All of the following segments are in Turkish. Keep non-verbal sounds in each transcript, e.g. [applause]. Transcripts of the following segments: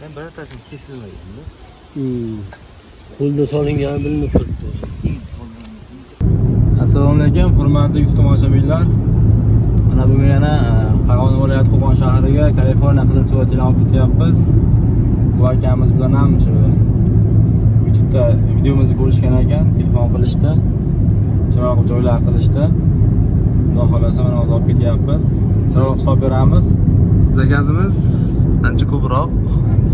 Ben birortasini kesilmaganda. Hmm. Qo'lda solingani bilinib turibdi o'zi. assalomu alaykum hurmatli youtube tomoshabinlar mana bugun yana e, farg'ona viloyati qo'qon shahriga kaliforniya qizilchivochilarni olib ketyapmiz bu akamiz bilan ham shu youtubeda videomizni ko'rishgan ekan telefon qilishdi chiroq joylar qilishdi xudo xohlasa mana hozir olib ketyapmiz chiroq hisob beramiz zakazimiz ancha ko'proq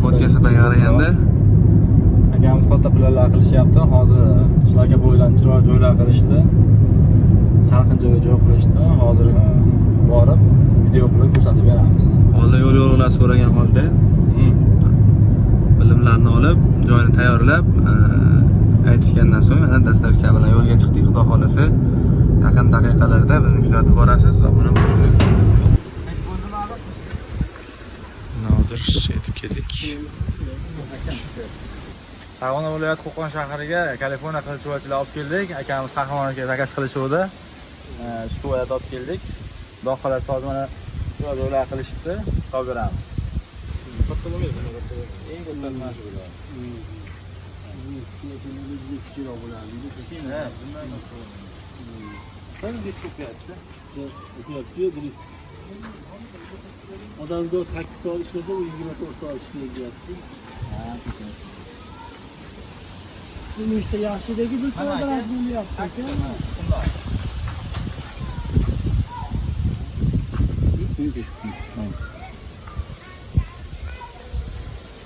fotkasiga qaraganda akamiz katta planlar qilishyapti hozir shularga qo'yilgan chiroyli joylar qilishdi. Salqin joyga joy qilishdi. Hozir e, borib video qilib ko'rsatib beramiz. Oldin yo'l yo'riqlar so'ragan holda Hmm. bilimlarni olib joyni tayyorlab e, aytishgandan so'ng mana dastavka bilan yo'lga chiqdik xudo xohlasa yaqin daqiqalarda bizni kuzatib borasiz va buni hozir yetib keldik farg'ona viloyati qo'qon shahriga kaliforniya qilishuvchilar olib keldik. Akamiz qahramon aka zakaz qilishuvdi. Shu ko'yada olib keldik. Xudo xohlasa hozir mana shu joylar qilishibdi. Hisob beramiz. Katta bo'lmaydi eng katta mana shu bo'ladi. Kichikroq bo'lardi. kichkina bundan bir disk o'qiyapti O'tyapti-yu, bir odamzod 8 soat ishlasa, u 24 soat ishlayapti. Bu işte yaxshidagi bir Mana aka. kvadrat bo'lyapti aka. bundoq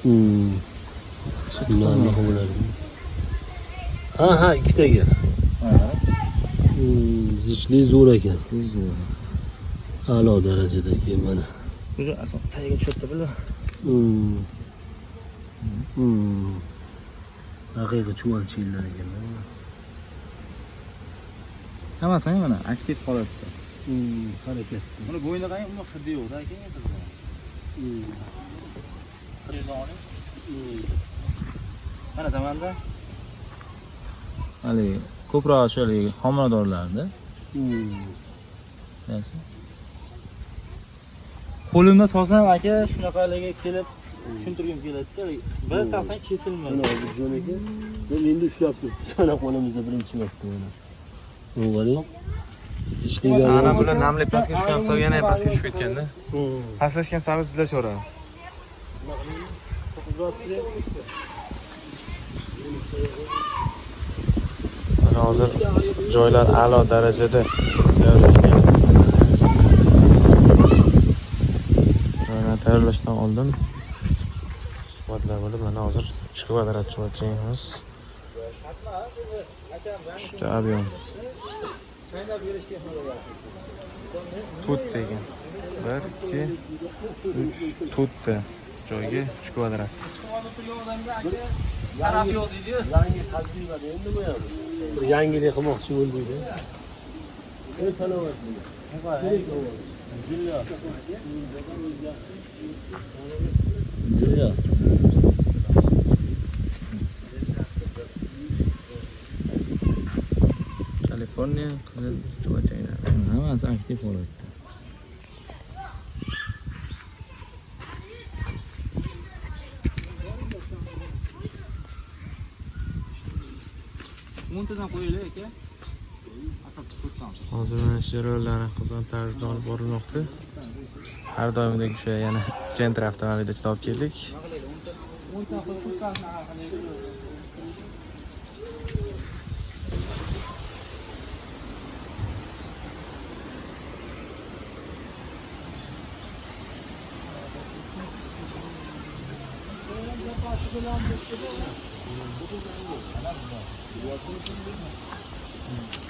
Hmm. Bismillah bo'lardi. Ha ha, ikkitaga. Hmm, zichli zo'r ekan. A'lo darajadagi mana. уже tagiga tushyapti bular Hmm. Hmm. Haqiqiy chuvanchiylar ekan. hammasi ham mana aktiv holatda Hmm, harakat. buni bo'yni qarang uni hidi yo'qda aka mana zamanda haligi ko'proq shu haligi homiladorlarda? Qo'limda solsam aka shunaqaligi kelib tushuntirgim keladida bir tarafdan kesilmaydi Mana hozir jon aka. Men endi ushlab turibdi. Sana [laughs] qo'limizda birinchi marta mana. Zichliga. ana bular namlik pastga tushgan so'ng yana pastga tushib ketganda Hmm. pastlashgan sari zillashaveradi mana hozir joylar a'lo darajada tayyorlashdan oldin suhbatlar bo'lib mana hozir uch kvadrat chuvatchaymiz uchta объем tut degan bir ikki uch to'rtta joyga uch kvadrat taraf yo'q deydiyu Yangi tajribada endi bu ham. Bir yangilik qilmoqchi bo'ldik-da. Ey salomat bo'ling. Jilyot. kaliforniya qizil chuvachaynari hammasi aktiv holatda o'ntadan qo'yaylik aka hozir mana shu jarayonlarni qizg'in tarzda olib borilmoqda har doimdek o'sha yana centr avtomobilida ishlab keldik Endi ham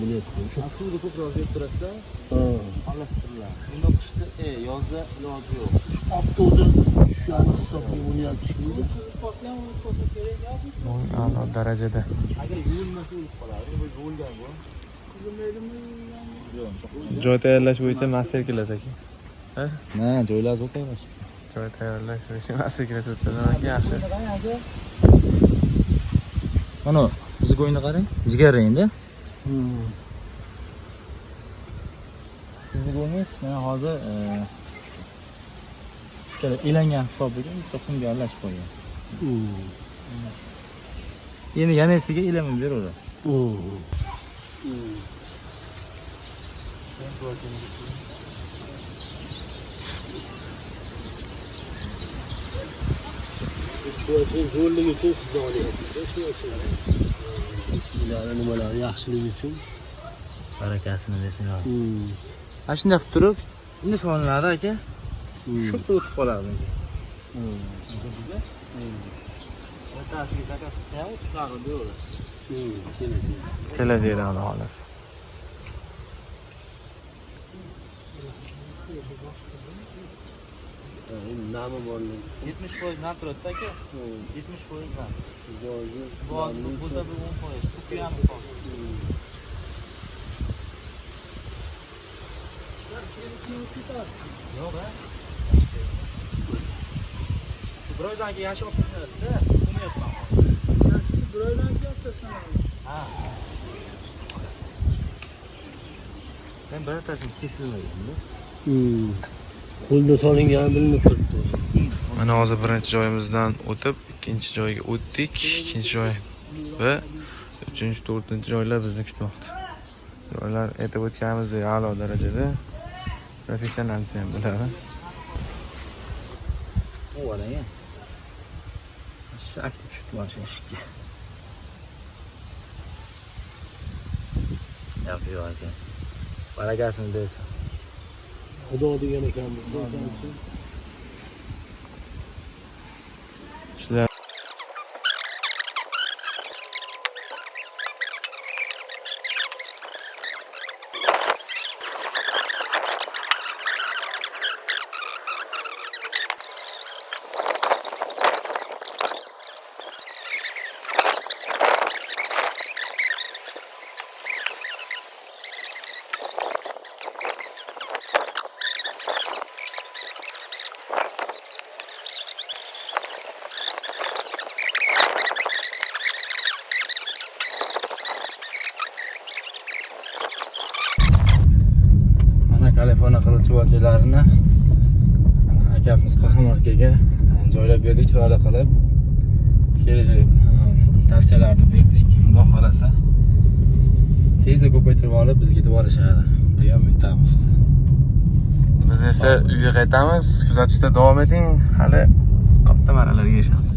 bo'lyapti. O'sha. suvni ko'proq yeb turasizda Ha. aralashtiradilar bunda qishda e yozda iloji yo'q Optoda tushgan hisobga bo'lyapti shekilli. a'lo darajada agar yuvilmasa o'lib qoladi bu yuvilgan bu joy tayyorlash bo'yicha master klass aka na joylar zo'r tayyorlash joy tayyorlash bo'yicha master klass o'tsa yaxshi mana bizni go'yni qarang jigarrangda Hozir e, ikkala elangan hisobiga bitta qumga aralashib qo'ygan endi yanasiga elamay beraverasiz. Shu uchun zo'rligi uchun sizni olyapmiz shu uchun. Bismillah nimalar yaxshiligi uchun. barakasini bersin yo Hmm. ana shunday qilib turib endi solinadi aka shu o'tib qoladi Hmm. o'rtasiga zakaz qilsa ham shunaqa beraverasiz Hmm. Kelajak. kelajakda xudo xohlasa Nami borligi. yetmish foiz narx turadida aka Hmm. yetmish foiz narx Joyi. boz namlik. bo'lsa bir o'n foiz sukuyanim foiz Hmm. yo'q a bir oydan keyin yashab ketadida umumayapman bir oydan keyin ha Ben baratasini kesilmaganda. Qo'lda solingani bilinib turibdi. mana hozir birinchi joyimizdan o'tib ikkinchi joyga o'tdik. İkkinchi joy va uchinchi to'rtinchi joylar bizni kutmoqda. Joylar aytib o'tganimizdek a'lo darajada professional desa ham bo'ladi aktiv tushibdi mana eshikka. Yo'q yo'q aka barakasini bersin Xudo degan ekanmiz. ishlar mana kaliforniya qizilchuvalchilarini akamiz qahramon akaga joylab berdik chiroyli qilib kerak e, tavsiyalarni berdik xudo xohlasa tezda ko'paytirib olib bizga yetib olishadi degan umiddamiz biz esa uyga qaytamiz kuzatishda davom eting hali katta marralarga erishamiz